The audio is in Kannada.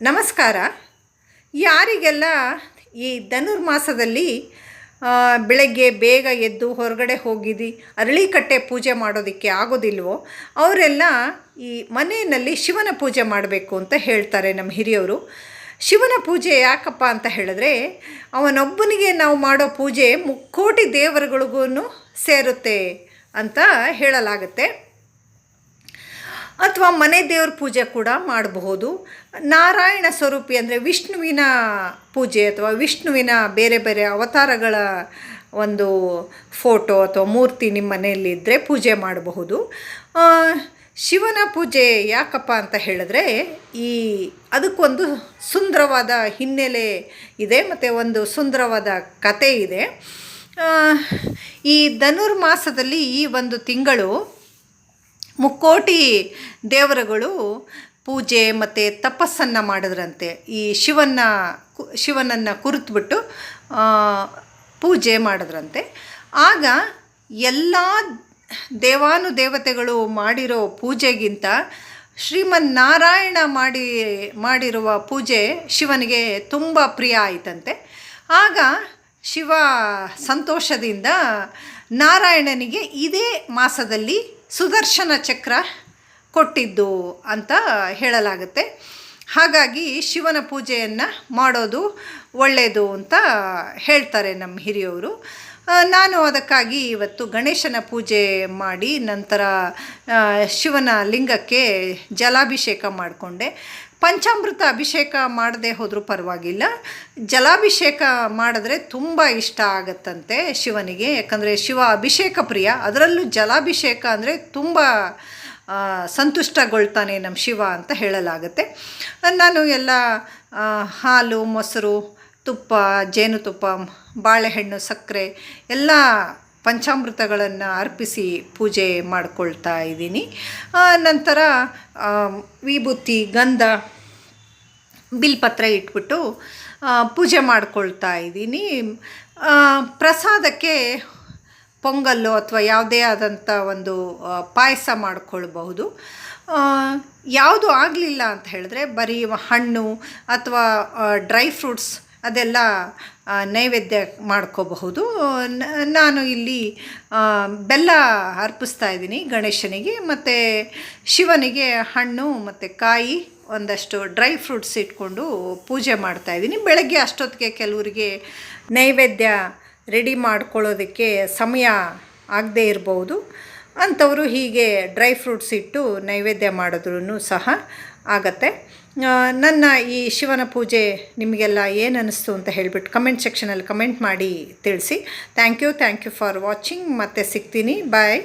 ನಮಸ್ಕಾರ. ಯಾರಿಗೆಲ್ಲ ಈ ಧನುರ್ಮಾಸದಲ್ಲಿ ಬೆಳಗ್ಗೆ ಬೇಗ ಎದ್ದು ಹೊರಗಡೆ ಹೋಗಿದ್ದು ಅರಳಿಕಟ್ಟೆ ಪೂಜೆ ಮಾಡೋದಕ್ಕೆ ಆಗೋದಿಲ್ವೋ, ಅವರೆಲ್ಲ ಈ ಮನೆಯಲ್ಲಿ ಶಿವನ ಪೂಜೆ ಮಾಡಬೇಕು ಅಂತ ಹೇಳ್ತಾರೆ ನಮ್ಮ ಹಿರಿಯವರು. ಶಿವನ ಪೂಜೆ ಯಾಕಪ್ಪ ಅಂತ ಹೇಳಿದ್ರೆ, ಅವನೊಬ್ಬನಿಗೆ ನಾವು ಮಾಡೋ ಪೂಜೆ ಮುಕ್ಕೋಟಿ ದೇವರುಗಳಿಗೂ ಸೇರುತ್ತೆ ಅಂತ ಹೇಳಲಾಗುತ್ತೆ. ಅಥವಾ ಮನೆ ದೇವ್ರ ಪೂಜೆ ಕೂಡ ಮಾಡಬಹುದು. ನಾರಾಯಣ ಸ್ವರೂಪಿ ಅಂದರೆ ವಿಷ್ಣುವಿನ ಪೂಜೆ ಅಥವಾ ವಿಷ್ಣುವಿನ ಬೇರೆ ಬೇರೆ ಅವತಾರಗಳ ಒಂದು ಫೋಟೋ ಅಥವಾ ಮೂರ್ತಿ ನಿಮ್ಮ ಮನೆಯಲ್ಲಿದ್ದರೆ ಪೂಜೆ ಮಾಡಬಹುದು. ಶಿವನ ಪೂಜೆ ಯಾಕಪ್ಪ ಅಂತ ಹೇಳಿದ್ರೆ ಈ ಅದಕ್ಕೊಂದು ಸುಂದರವಾದ ಹಿನ್ನೆಲೆ ಇದೆ ಮತ್ತು ಒಂದು ಸುಂದರವಾದ ಕತೆ ಇದೆ. ಈ ಧನುರ್ಮಾಸದಲ್ಲಿ ಈ ಒಂದು ತಿಂಗಳು ಮುಕ್ಕೋಟಿ ದೇವರುಗಳು ಪೂಜೆ ಮತ್ತು ತಪಸ್ಸನ್ನು ಮಾಡಿದ್ರಂತೆ. ಈ ಶಿವನ ಕು, ಶಿವನನ್ನು ಕುರಿತುಬಿಟ್ಟು ಪೂಜೆ ಮಾಡಿದ್ರಂತೆ. ಆಗ ಎಲ್ಲ ದೇವಾನುದೇವತೆಗಳು ಮಾಡಿರೋ ಪೂಜೆಗಿಂತ ಶ್ರೀಮನ್ನಾರಾಯಣ ಮಾಡಿ, ಮಾಡಿರುವ ಪೂಜೆ ಶಿವನಿಗೆ ತುಂಬ ಪ್ರಿಯ ಆಯಿತಂತೆ. ಆಗ ಶಿವ ಸಂತೋಷದಿಂದ ನಾರಾಯಣನಿಗೆ ಇದೇ ಮಾಸದಲ್ಲಿ ಸುದರ್ಶನ ಚಕ್ರ ಕೊಟ್ಟಿದ್ದು ಅಂತ ಹೇಳಲಾಗುತ್ತೆ. ಹಾಗಾಗಿ ಶಿವನ ಪೂಜೆಯನ್ನು ಮಾಡೋದು ಒಳ್ಳೆಯದು ಅಂತ ಹೇಳ್ತಾರೆ ನಮ್ಮ ಹಿರಿಯವರು. ನಾನು ಅದಕ್ಕಾಗಿ ಇವತ್ತು ಗಣೇಶನ ಪೂಜೆ ಮಾಡಿ ನಂತರ ಶಿವನ ಲಿಂಗಕ್ಕೆ ಜಲಾಭಿಷೇಕ ಮಾಡಿಕೊಂಡೆ. ಪಂಚಾಮೃತ ಅಭಿಷೇಕ ಮಾಡದೆ ಹೋದರೂ ಪರವಾಗಿಲ್ಲ. ಜಲಾಭಿಷೇಕ ಮಾಡಿದ್ರೆ ತುಂಬ ಇಷ್ಟ ಆಗತ್ತಂತೆ ಶಿವನಿಗೆ. ಯಾಕಂದರೆ ಶಿವ ಅಭಿಷೇಕ ಪ್ರಿಯ. ಅದರಲ್ಲೂ ಜಲಾಭಿಷೇಕ ಅಂದರೆ ತುಂಬ ಸಂತುಷ್ಟಗೊಳ್ತಾನೆ ನಮ್ಮ ಶಿವ ಅಂತ ಹೇಳಲಾಗುತ್ತೆ. ನಾನು ಎಲ್ಲ ಹಾಲು, ಮೊಸರು ತುಪ್ಪ, ಜೇನುತುಪ್ಪ, ಬಾಳೆಹಣ್ಣು, ಸಕ್ಕರೆ, ಎಲ್ಲ ಪಂಚಾಮೃತಗಳನ್ನು ಅರ್ಪಿಸಿ ಪೂಜೆ ಮಾಡಿಕೊಳ್ತಾ ಇದ್ದೀನಿ. ನಂತರ ವಿಭೂತಿ, ಗಂಧ, ಬಿಲ್ಪತ್ರ ಇಟ್ಬಿಟ್ಟು ಪೂಜೆ ಮಾಡ್ಕೊಳ್ತಾ ಇದ್ದೀನಿ. ಪ್ರಸಾದಕ್ಕೆ ಪೊಂಗಲ್ಲು ಅಥವಾ ಯಾವುದೇ ಆದಂಥ ಒಂದು ಪಾಯಸ ಮಾಡಿಕೊಳ್ಬಹುದು. ಯಾವುದು ಆಗಲಿಲ್ಲ ಅಂತ ಹೇಳಿದ್ರೆ ಬರೀ ಹಣ್ಣು ಅಥವಾ ಡ್ರೈ ಫ್ರೂಟ್ಸ್ ಅದೆಲ್ಲ ನೈವೇದ್ಯ ಮಾಡ್ಕೋಬಹುದು. ನಾನು ಇಲ್ಲಿ ಬೆಲ್ಲ ಅರ್ಪಿಸ್ತಾ ಇದ್ದೀನಿ ಗಣೇಶನಿಗೆ, ಮತ್ತು ಶಿವನಿಗೆ ಹಣ್ಣು, ಮತ್ತು ಕಾಯಿ, ಒಂದಷ್ಟು ಡ್ರೈ ಫ್ರೂಟ್ಸ್ ಇಟ್ಕೊಂಡು ಪೂಜೆ ಮಾಡ್ತಾ ಇದ್ದೀನಿ. ಬೆಳಗ್ಗೆ ಅಷ್ಟೊತ್ತಿಗೆ ಕೆಲವರಿಗೆ ನೈವೇದ್ಯ ರೆಡಿ ಮಾಡ್ಕೊಳ್ಳೋದಕ್ಕೆ ಸಮಯ ಆಗದೇ ಇರ್ಬೋದು. ಅಂಥವರು ಹೀಗೆ ಡ್ರೈ ಫ್ರೂಟ್ಸ್ ಇಟ್ಟು ನೈವೇದ್ಯ ಮಾಡಿದ್ರೂ ಸಹ ಆಗತ್ತೆ. ನನ್ನ ಈ ಶಿವನ ಪೂಜೆ ನಿಮಗೆಲ್ಲ ಏನು ಅನ್ನಿಸ್ತು ಅಂತ ಹೇಳಿಬಿಟ್ಟು ಕಮೆಂಟ್ ಸೆಕ್ಷನಲ್ಲಿ ಕಮೆಂಟ್ ಮಾಡಿ ತಿಳಿಸಿ. Thank you thank you for watching. ಮತ್ತೆ ಸಿಗ್ತೀನಿ. ಬಾಯ್.